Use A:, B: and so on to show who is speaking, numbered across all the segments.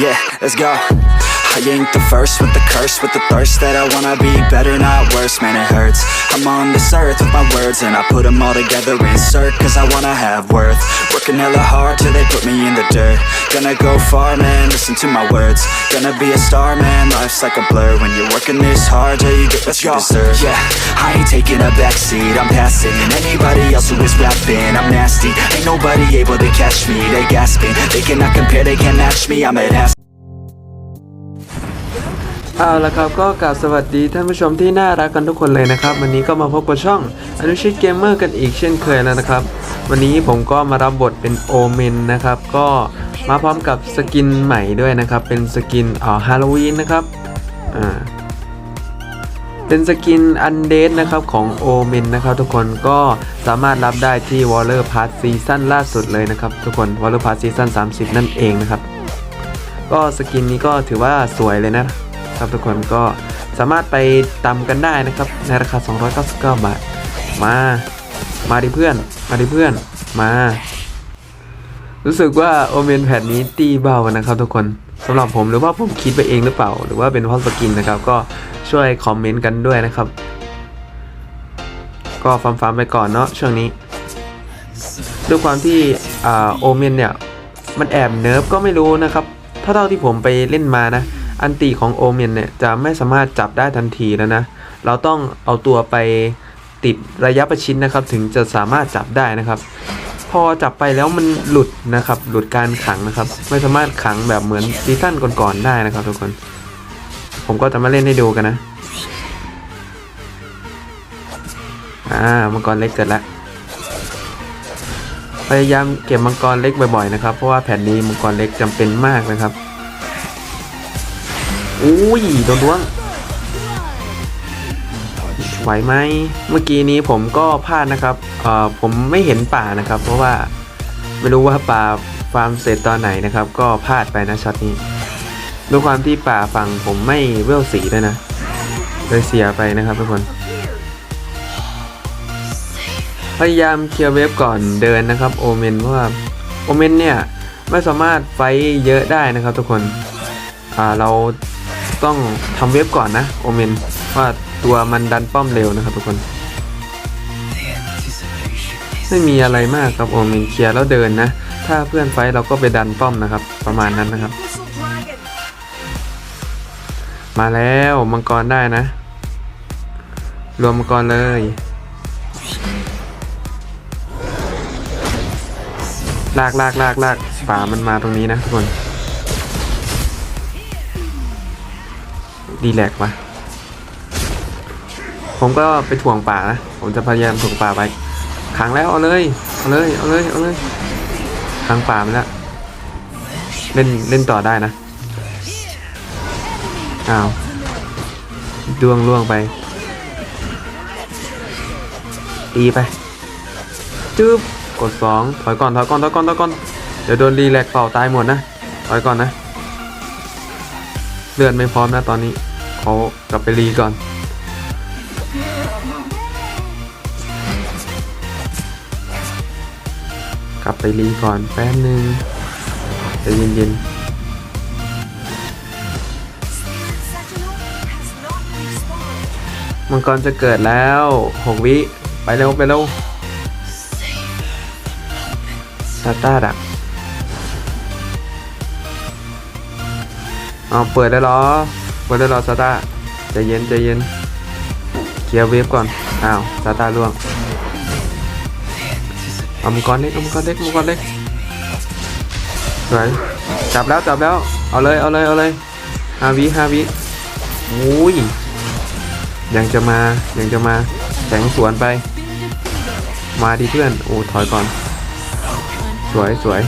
A: Yeah, let's go. I ain't the first with the curse, with the thirst that I wanna be better, not worse, man, it hurts. I'm on this earth with my words, and I put them all together, insert, cause I wanna have worth. Working hella hard till they put me in the dirt. Gonna go far, man, listen to my words. Gonna be a star, man, life's like a blur. When you're working this hard, till you get what you deserve. Yeah, I ain't taking a backseat, I'm passing. Anybody else who is rapping, I'm nasty. Ain't nobody able to catch me, they gasping. They cannot compare, they can't match me, I'm at half.
B: เอาละครับก็กล่าวสวัสดีท่านผู้ชมที่น่ารักกันทุกคนเลยนะครับ วันนี้ก็มาพบกับช่องอนุชิตเกมเมอร์กันอีกเช่นเคยแล้วนะครับ วันนี้ผมก็มารับบทเป็นโอเมนนะครับ ก็มาพร้อมกับสกินใหม่ด้วยนะครับ เป็นสกินอ่อฮาโลวีนนะครับอ่าเป็นสกินอันเดสนะครับของโอเมนนะครับ ทุกคนก็สามารถรับได้ที่ w a l l e r Pass ซีซั่นล่าสุดเลยนะครับ ทุกคน w a l l e r Pass ซีซั่น30 นั่นเองนะครับ ก็สกินนี้ก็ถือว่าสวยเลยนะ ครับ ทุกคนก็สามารถไปตำกันได้นะครับ ในราคา 299 บาท มา มาดิเพื่อน มาดิเพื่อน มา รู้สึกว่าโอเมนแพดนี้ตีเบานะครับ ทุกคนสำหรับผมหรือว่าผมคิดไปเองหรือเปล่า หรือว่าเป็นเพราะสกินนะครับ ก็ช่วยคอมเมนต์กันด้วยนะครับ ก็ฟาร์มๆไปก่อนเนาะช่วงนี้ด้วยความที่อโอเมนเนี่ย มันแอบเนิร์ฟก็ไม่รู้นะครับ เท่าที่ผมไปเล่นมานะ อันตีของโอเมนเนี่ยจะไม่สามารถจับได้ทันทีแล้วนะ เราต้องเอาตัวไปติดระยะประชิดนะครับ ถึงจะสามารถจับได้นะครับ พอจับไปแล้วมันหลุดนะครับ หลุดการขังนะครับ ไม่สามารถขังแบบเหมือนซีซั่นก่อนๆได้นะครับทุกคน ผมก็จะมาเล่นให้ดูกันนะ อ่ามังกรเล็กเกิดแล้วพยายามเก็บมังกรเล็กบ่อยๆนะครับ เพราะว่าแผ่นนี้มังกรเล็กจำเป็นมากนะครับ อุ้ยโดนล้วงไหวไหมเมื่อกี้นี้ผมก็พลาดนะครับเอ่อผมไม่เห็นป่านะครับ เพราะว่าไม่รู้ว่าป่าฟาร์มเสร็จตอนไหนนะครับ ก็พลาดไปนะช็อตนี้ด้วยความที่ป่าฝั่งผมไม่เวลสีด้วยนะเลยเสียไปนะครับทุกคน พยายามเคลียร์เวฟก่อนเดินนะครับโอเมนเพราะว่าโอเมนเนี่ยไม่สามารถไฟเยอะได้นะครับทุกคน อ่าเรา ต้องทำเวฟก่อนนะโอเมนว่าตัวมันดันป้อมเร็วนะครับทุกคน ไม่มีอะไรมากครับโอเมนเคลียร์แล้วเดินนะ ถ้าเพื่อนไฟเราก็ไปดันป้อมนะครับ ประมาณนั้นนะครับ มาแล้วมังกรได้นะ รวมมังกรเลยลากลากลากลากป่ามันมาตรงนี้นะทุกคน ดีแลกวะผมก็ไปถ่วงป่านะ ผมจะพยายามถ่วงป่าไปขังแล้วเอาเลย เอาเลย เอาเลย เอาเลยขังป่าไปแล้ว เล่นเล่นต่อได้นะ อ้าวดวงล่วงไป ตีไป จึ๊บ กดสองถอยก่อนถอยก่อนถอยก่อนถอยก่อน เดี๋ยวโดนรีแลกเป่าตายหมดนะ ถอยก่อนนะ เลือดไม่พร้อมนะตอนนี้ เขากลับไปรีก่อน กลับไปรีก่อนแป๊บนึงใจะเย็นๆมังกรจะเกิดแล้วหกวิ ไปเร็ว ไปเร็วซาต้าดักเอาเปิดได้หรอ เปิดได้รอซาต้าใจเย็นใจเย็นเคลียร์เวฟก่อน อ้าวซาต้าล่วงเอามังกรเล็กเอามังกรเล็กมังกรเล็กสวยจับแล้วจับแล้ว เอาเลยเอาเลยเอาเลยห้าวิห้าวิอุ้ยยังจะมายังจะมาแสงสวนไป มาดิเพื่อน โอ้ถอยก่อน สวยสวย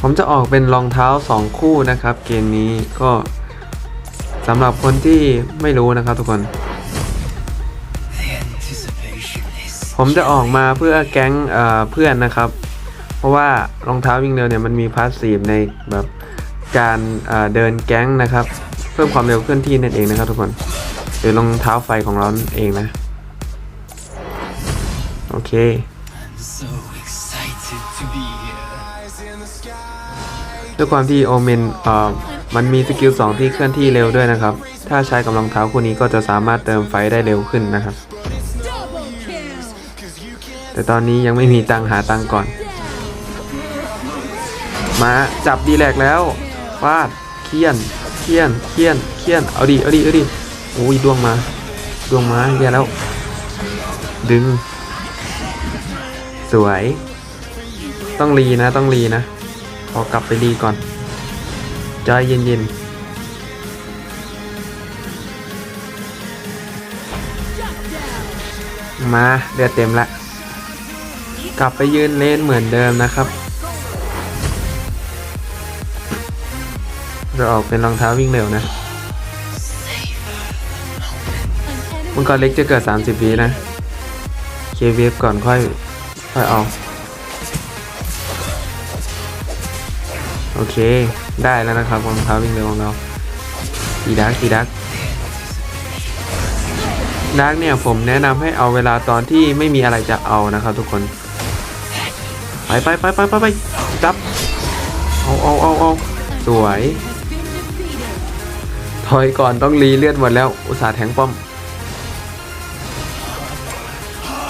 B: ผมจะออกเป็นรองเท้า 2 คู่นะครับ เกมนี้ก็สำหรับคนที่ไม่รู้นะครับทุกคน ผมจะออกมาเพื่อแก๊งเเพื่อนนะครับ เพราะว่ารองเท้าวิ่งเร็วเนี่ยมันมีพาสซีฟในแบบการเเดินแก๊งนะครับ เพิ่มความเร็วเคลื่อนที่นั่นเองนะครับทุกคนหรือรองเท้าไฟของเรานั่นเองนะ โอเค ด้วยความที่โอเมนเอ่อมันมีสกิล 2 ที่เคลื่อนที่เร็วด้วยนะครับ ถ้าใช้กับรองเท้าคู่นี้ก็จะสามารถเติมไฟได้เร็วขึ้นนะครับ แต่ตอนนี้ยังไม่มีตังหาตังก่อน มาจับดีแลกแล้วฟาดเคียนเคียนเคียนเคียนเอาดิเอาดิเอาดิโอ้ยดวงมาดวงมาแย่แล้ว ดึง สวย ต้องรีนะต้องรีนะ อกลับไปรีก่อนใจเย็นๆมาเดือดเต็มละ กลับไปยืนเลนเหมือนเดิมนะครับ เราออกเป็นรองเท้าวิ่งเร็วนะมังกรเล็กจะเกิด 30วินะ เคเวฟก่อนค่อย ค่อยเอา โอเค ได้แล้วนะครับรองเท้าวิ่งเร็วของเราตีดักตีดักดักเนี่ยผมแนะนำให้เอาเวลาตอนที่ไม่มีอะไรจะเอานะครับ ทุกคน ไปไปไปไปไปไปจับ เอาเอาเอาเอาสวย ถอยก่อนต้องรีเลือดหมดแล้ว อุตส่าห์แทงป้อม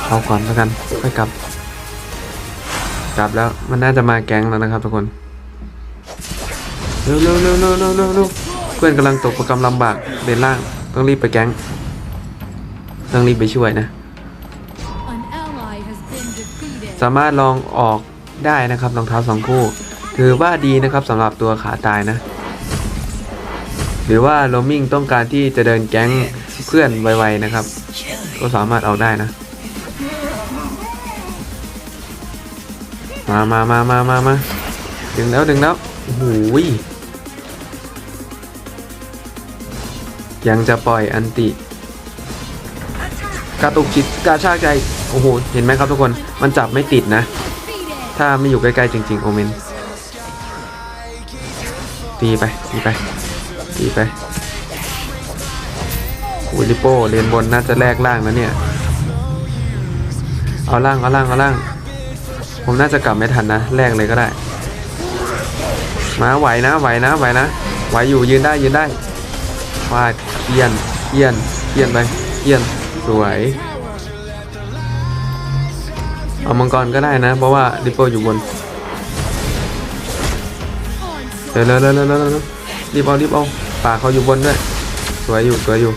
B: เอาก่อนแล้วกันค่อยกลับ กลับแล้วมันน่าจะมาแก๊งแล้วนะครับทุกคน ร็วเร็วเร็วเร็วเร็วเร็วเร็วเพื่อนกำลังตกประกำลำบากเดินล่าง ต้องรีบไปแก๊ง ต้องรีบไปช่วยนะ
C: An ally has been defeated.
B: สามารถลองออกได้นะครับรองเท้าสองคู่ ถือว่าดีนะครับสำหรับตัวขาตายนะ หรือว่าโรมมิ่งต้องการที่จะเดินแก๊งเพื่อนไวๆนะครับ ก็สามารถออกได้นะมามามามามามา ดึงแล้วดึงแล้วโอ้โห ยยังจะปล่อยอันติกระตุกจิตกระชากใจ โอ้โห เห็นไหมครับทุกคน มันจับไม่ติดนะ
C: Defeated.
B: ถ้าไม่อยู่ใกล้ๆจริง ๆ โอเมน ตีไป ตีไป ตีไปอูลิโป้เรียนบนน่าจะแลกล่างนะเนี่ย เอาล่าง เอาล่าง เอาล่าง ผมน่าจะกลับไม่ทันนะ แลกเลยก็ได้ มาไหวนะ ไหวนะ ไหวนะ ไหวอยู่ยืนได้ยืนได้ ฟาดเคียนเคียนเคียนไปเคียนสวยเอามังกรก็ได้นะ เพราะว่าริปเปิลอยู่บนเร็วเร็วเร็วเร็วเร็วเร็วรีบเอารีบเอาป่าเขาอยู่บนด้วยสวยอยู่สวยอยู่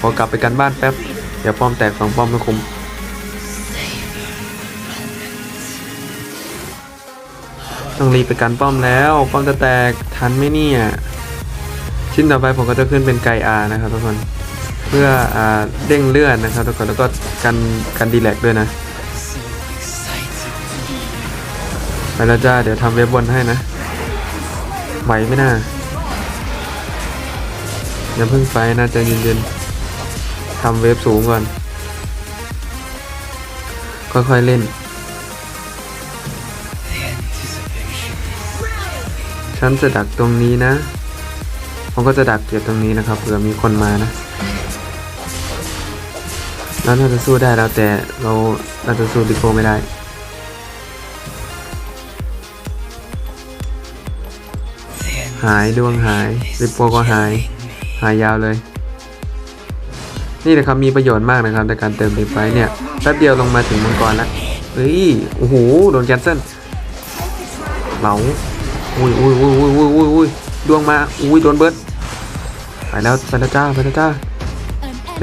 B: ขอกลับไปกันบ้านแป๊บเดี๋ยวป้อมแตกสองป้อมไม่คุ้มต้องรีบไปกันป้อมแล้ว ป้อมจะแตกทันไหมเนี่ย ชิ้นต่อไปผมก็จะขึ้นเป็นไกอานะครับทุกคนเพื่ออ่าเด้งเลือดนะครับทุกคนแล้วก็กันกันดีแลกด้วยนะไปแล้วจ้าเดี๋ยวทำเว็บบนให้นะไหวไหมน่าอย่าเพิ่งไปนะใจะเย็นๆทำเว็บสูงก่อน ค่อยๆเล่นฉันจะดักตรงนี้นะ ผมก็จะดักเก็บตรงนี้นะครับเผื่อมีคนมานะแล้วน่าจะสู้ได้แล้วแต่เราน่าจะสู้ดิโกไม่ได้หายดวงหายริปโปก็หาย หายยาวเลย นี่นะครับมีประโยชน์มากนะครับในการเติมรีไฟเนี่ยแป๊บเดียวลงมาถึงมังกรแล้วเฮ้ยโอ้โหโดนแคนเซิลเหลาอุ้ยอุ้ยอุ้ยอุ้ยอุ้ยอุ้ยอุ้ยดวงมาอุ้ยโดนเบิร์ด ไปแล้วไปแล้วจ้าไปแล้วจ้า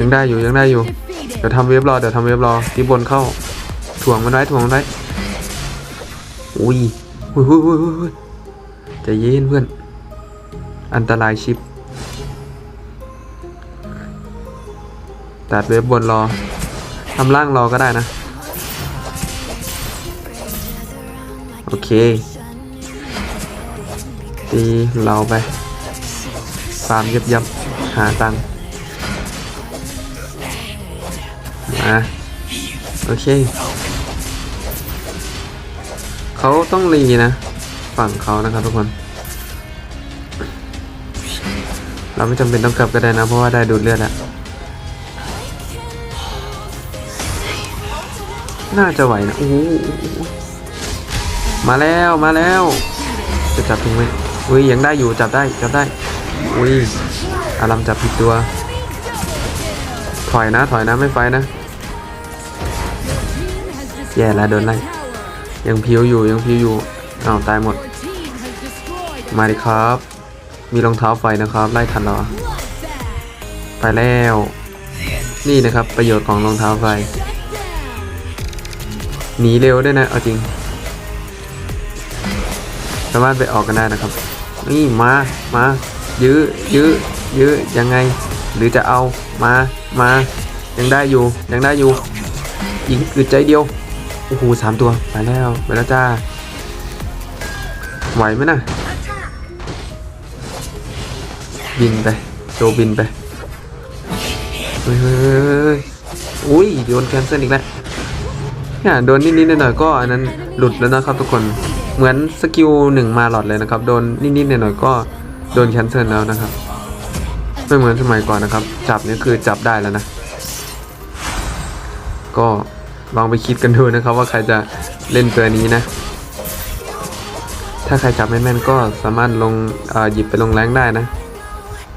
C: An
B: ยังได้อยู่ยังได้อยู่
C: defeated.
B: เดี๋ยวทำเว็บรอเดี๋ยวทำเว็บรอที่บนเข้าถ่วงมันไว้ถ่วงมันไว้อุ้ยอุ้ยอุ้ยอุ้ยอุ้ยอุ้ยใจเย็นเพื่อน อันตรายชิป ตัดเว็บบนรอ ทำล่างรอก็ได้นะ โอเค ตีเราไปฟาร์มยับยับๆ หาตังค์มาโอเคเขาต้องรีนะ ฝั่งเขานะครับทุกคน เราไม่จำเป็นต้องกลับก็ได้นะ เพราะว่าได้ดูดเลือดแล้ว น่าจะไหวนะโอ้มาแล้วมาแล้ว จะจับถึงไหมอุ้ยยังได้อยู่จับได้จับได้อุ้ย อารัมจับผิดตัว ถอยนะถอยนะไม่ไฟนะ แย่แล้วโดนไล่ยังพิวอยู่ยังพิวอยู่อ้าวตายหมด มาดิครับ มีรองเท้าไฟนะครับ ไล่ทันเหรอไปแล้ว นี่นะครับประโยชน์ของรองเท้าไฟหนีเร็วด้วยนะเอาจริงสามารถไปออกกันได้นะครับ นี่มา มา ยื้อ ยื้อ ยื้อยังไง หรือจะเอามามายังได้อยู่ยังได้อยู่ยิงอึดใจเดียวโอ้โหสามตัวไปแล้วไปแล้วจ้าไหวไหมนะบินไปโจบินไปเฮ้ยอุ้ยโดนแคนเซิลอีกแล้วเนี่ยโดนนิดๆหน่อยๆก็อันนั้นหลุดแล้วนะครับทุกคนเหมือนสกิลหนึ่งมาหลอดเลยนะครับ โดนนิดๆหน่อยๆก็โดนแคนเซิลแล้วนะครับ ไม่เหมือนสมัยก่อนนะครับ จับนี่คือจับได้แล้วนะ ก็ลองไปคิดกันดูนะครับ ว่าใครจะเล่นตัวนี้นะ ถ้าใครจับแม่นๆก็สามารถลงหยิบไปลงแรงได้นะ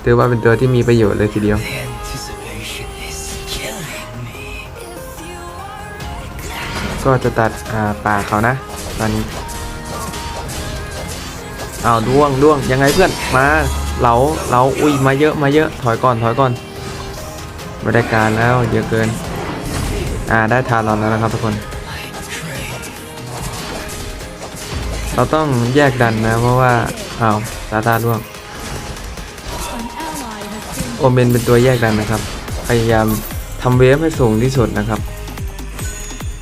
B: ถือว่าเป็นตัวที่มีประโยชน์เลยทีเดียวก็จะตัดป่าเขานะ ตอนนี้เอาวล่วงล่วงยังไงเพื่อนมา เหลาเหลาอุ้ยมาเยอะมาเยอะถอยก่อนถอยก่อนไม่ได้การแล้วเยอะเกิน อ่าได้ทานเราแล้วนะครับทุกคน เราต้องแยกดันนะเพราะว่าอ้าวตาตาล่วงโอเมนเป็นตัวแยกดันนะครับ พยายามทำเวฟให้สูงที่สุดนะครับ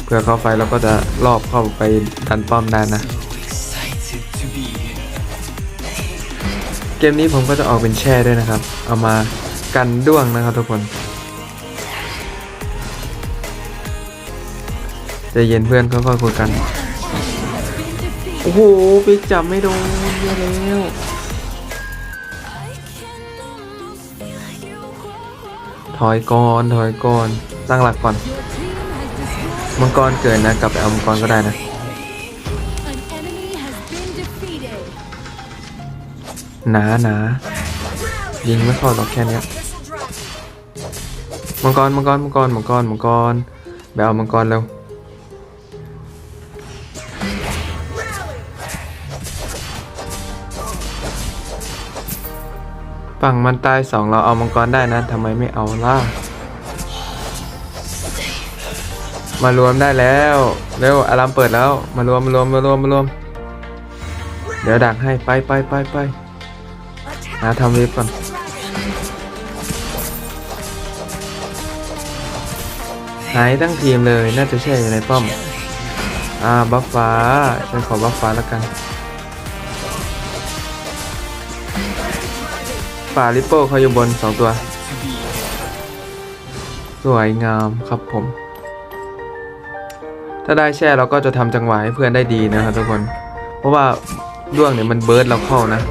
B: เพื่อเข้าไฟเราก็จะรอบเข้าไปดันป้อมได้นะ เกมนี้ผมก็จะออกเป็นแช่ด้วยนะครับ เอามากันด้วงนะครับทุกคนใจะเย็นเพื่อนค่อยๆคุยกัน โอ้โหไปจับไม่โดนเยอะแล้วถอยก่อนถอยก่อนตั้งหลักก่อน มังกรเกิดนะ กลับไปเอามังกรก็ได้นะ หนาหนายิงไม่เข้าหรอกแค่นี้มังกรมังกรมังกรมังกรมังกรไปเอามังกรเร็วฝั่งมันตายสองเราเอามังกรได้นะทำไมไม่เอาล่ะ มารวมได้แล้ว เร็วอารามเปิดแล้ว มารวมมารวมมารวมมารวม เดี๋ยวดักให้ไปไปไปไป นะทำเว็บก่อนหายทั้งทีมเลยน่าจะแช่อยู่ในป้อม อ่า บัฟฟ้า ฉันขอบัฟฟ้าแล้วกันป่าลิปโป้เขาอยู่บนสองตัว สวยงามครับผม ถ้าได้แช่เราก็จะทำจังหวะให้เพื่อนได้ดีนะครับทุกคน เพราะว่าด้วงเนี่ยมันเบิร์ดเราเข้านะ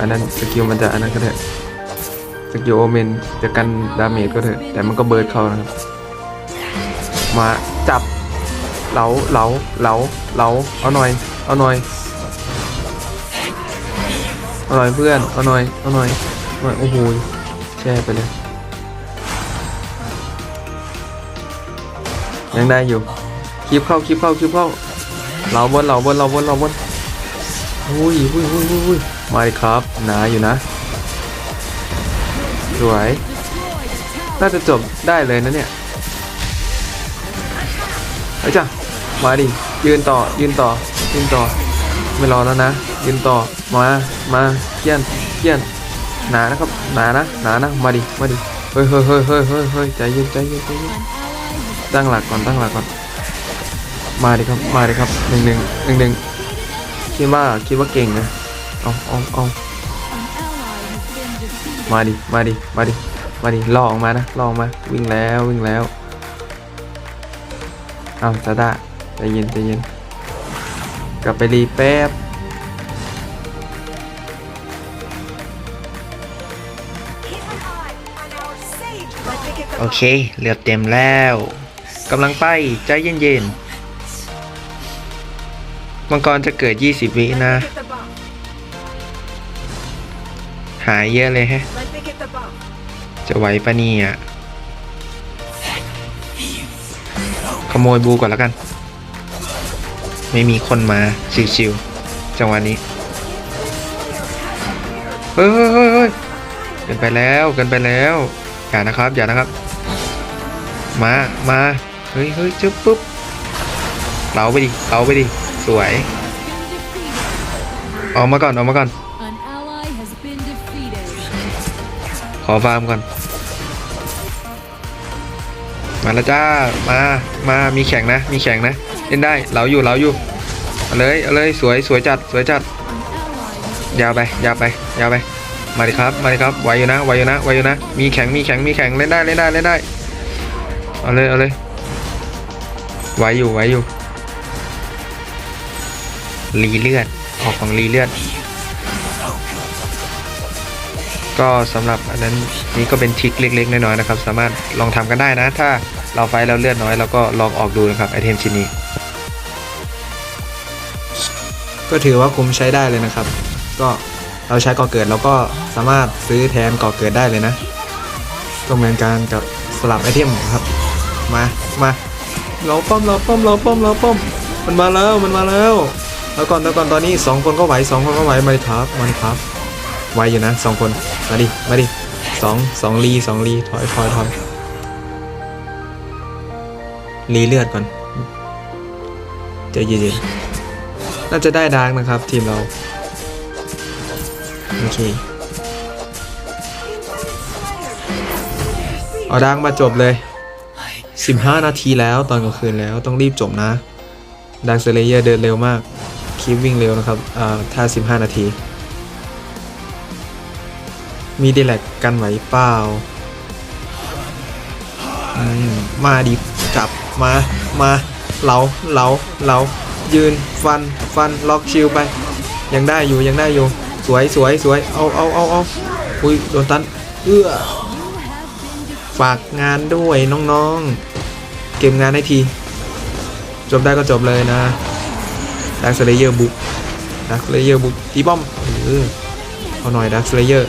B: อันนั้นสกิลมันจะอันนั้นก็เถอะสกิลโอเมนจะกันดาเมจก็เถอะแต่มันก็เบิร์ดเขานะครับ มาจับเหลาเหลาเหลาเหลาเอาหน่อย เอาหน่อยเอาหน่อยเพื่อนเอาหน่อยเอาหน่อยหน่อยโอ้โหแช่ไปเลยยังได้อยู่คลิปเข้าคลิปเข้าคลิปเข้าเหลาบนเหลาบนเหลาบนเหลาบนอุ้ยอุ้ยอุ้ยอุ้ย มาดิครับหนาอยู่นะสวย น่าจะจบได้เลยนะเนี่ยเฮ้ยจ้ะมาดิ ยืนต่อ ยืนต่อ ยืนต่อ ไม่รอแล้วนะ ยืนต่อ มา มาเคียนเคียน หนานะครับ หนานะ หนานะ มาดิ มาดิเฮ้ยเฮ้ยเฮ้ยเฮ้ยเฮ้ยเฮ้ยใจเย็นใจเย็นใจเย็น ตั้งหลักก่อน ตั้งหลักก่อน มาดิครับ มาดิครับหนึ่งหนึ่งหนึ่งหนึ่งคิดว่า คิดว่าเก่งนะ เอาเอาเอา
C: an ally has been defeated.
B: มาดิ มาดิ มาดิ มาดิล่อออกมานะล่อออกมา วิ่งแล้ว วิ่งแล้ว เอาซาด้าใจเย็นใจเย็น กลับไปรีแป๊บ
D: โอเค เหลือเต็มแล้ว
E: กำลังไป ใจเย็นๆ มังกรจะเกิด 20 วินะ หายเยอะเลยฮะ จะไหวปะเนี่ยขโมยบูก่อนแล้วกัน ไม่มีคนมาชิวๆจังหวะนี้เฮ้ยเฮ้ยเฮ้ยเฮ้ยเกินไปแล้วเกินไปแล้วอย่านะครับอย่านะครับ มามาเฮ้ยเฮ้ยจึ๊บปุ๊บเราไปดิเราไปดิสวยออกมาก่อนออกมาก่อน ขอฟาร์มก่อน มาแล้วจ้า มา มา มีแข่งนะ มีแข่งนะเล่นได้ เราอยู่ เราอยู่ เอาเลย เอาเลย สวย สวยจัด สวยจัด ยาวไป ยาวไป ยาวไป มาดิครับ มาดิครับไหวอยู่นะไหวอยู่นะไหวอยู่นะ มีแข่ง มีแข่ง มีแข่ง เล่นได้ เล่นได้ เล่นได้ เอาเลย เอาเลยไหวอยู่ไหวอยู่ รีเลือด ออกของรีเลือด ก็สำหรับอันนั้นนี่ก็เป็นทริคเล็ก ๆ น้อยๆนะครับ สามารถลองทำกันได้นะ ถ้าเราไฟแล้วเลือดน้อยเราก็ลองออกดูนะครับไอเทมชิ้นนี้
B: ก็ถือว่าคุ้มใช้ได้เลยนะครับ ก็เราใช้ก่อเกิดเราก็สามารถซื้อแทนก่อเกิดได้เลยนะก็เหมือนกันกับสลับไอเทมครับ มามาเราป้อมเราป้อมเราป้อมเราป้อมมันมาแล้วมันมาแล้วแล้วก่อนแล้วก่อนตอนนี้สองคนก็ไหวสองคนก็ไหวมาดิครับมาดิครับไหวอยู่นะสองคน มาดิ มาดิสองสองลีสองลีถอยถอยถอยรีเลือดก่อนใจเย็นๆน่าจะได้ดาร์กนะครับ ทีมเรา โอเค เอาดาร์กมาจบเลย 15 นาทีแล้วตอนกลางคืนแล้วต้องรีบจบนะดาร์กเซเลเยอร์เดินเร็วมากคีบวิ่งเร็วนะครับอ่าถ้า 15 นาที มีเดีแลกกันไหวเปล่าอืมมาดิจับมามาเหลาเหลาเหลายืนฟันฟันล็อกชิลไป ยังได้อยู่ยังได้อยู่ สวยสวยสวยเอาเอาเอาเอาอุ้ยโดนตันเอื้อฝากงานด้วยน้องๆ เก็บงานให้ที จบได้ก็จบเลยนะดักสเลเยอร์บุกดักสเลเยอร์บุกตีป้อมเออเอาหน่อยดักสเลเยอร์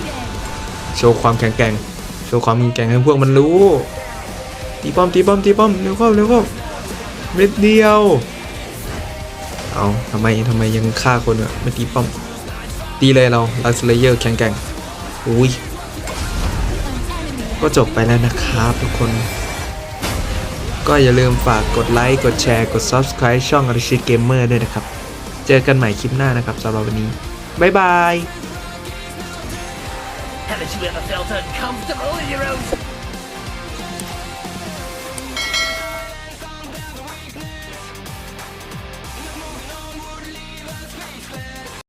B: โชว์ความแข็งแกร่ง โชว์ความแข็งแกร่งให้พวกมันรู้ ตีป้อมตีป้อมตีป้อมเร็วเข้าเร็วเข้าเม็ดเดียว เอาทำไมทำไมยังฆ่าคนอะไม่ตีป้อม ตีเลยเราดัสเลเยอร์แข็งแกร่งอุ้ยก็จบไปแล้วนะครับทุกคน ก็อย่าลืมฝากกดไลค์กดแชร์กด Subscribe ช่อง a r i s h i Gamer ด้วยนะครับ เจอกันใหม่คลิปหน้านะครับสำหรับวันนี้ บ๊ายบาย
F: Haven't you ever felt uncomfortable in your own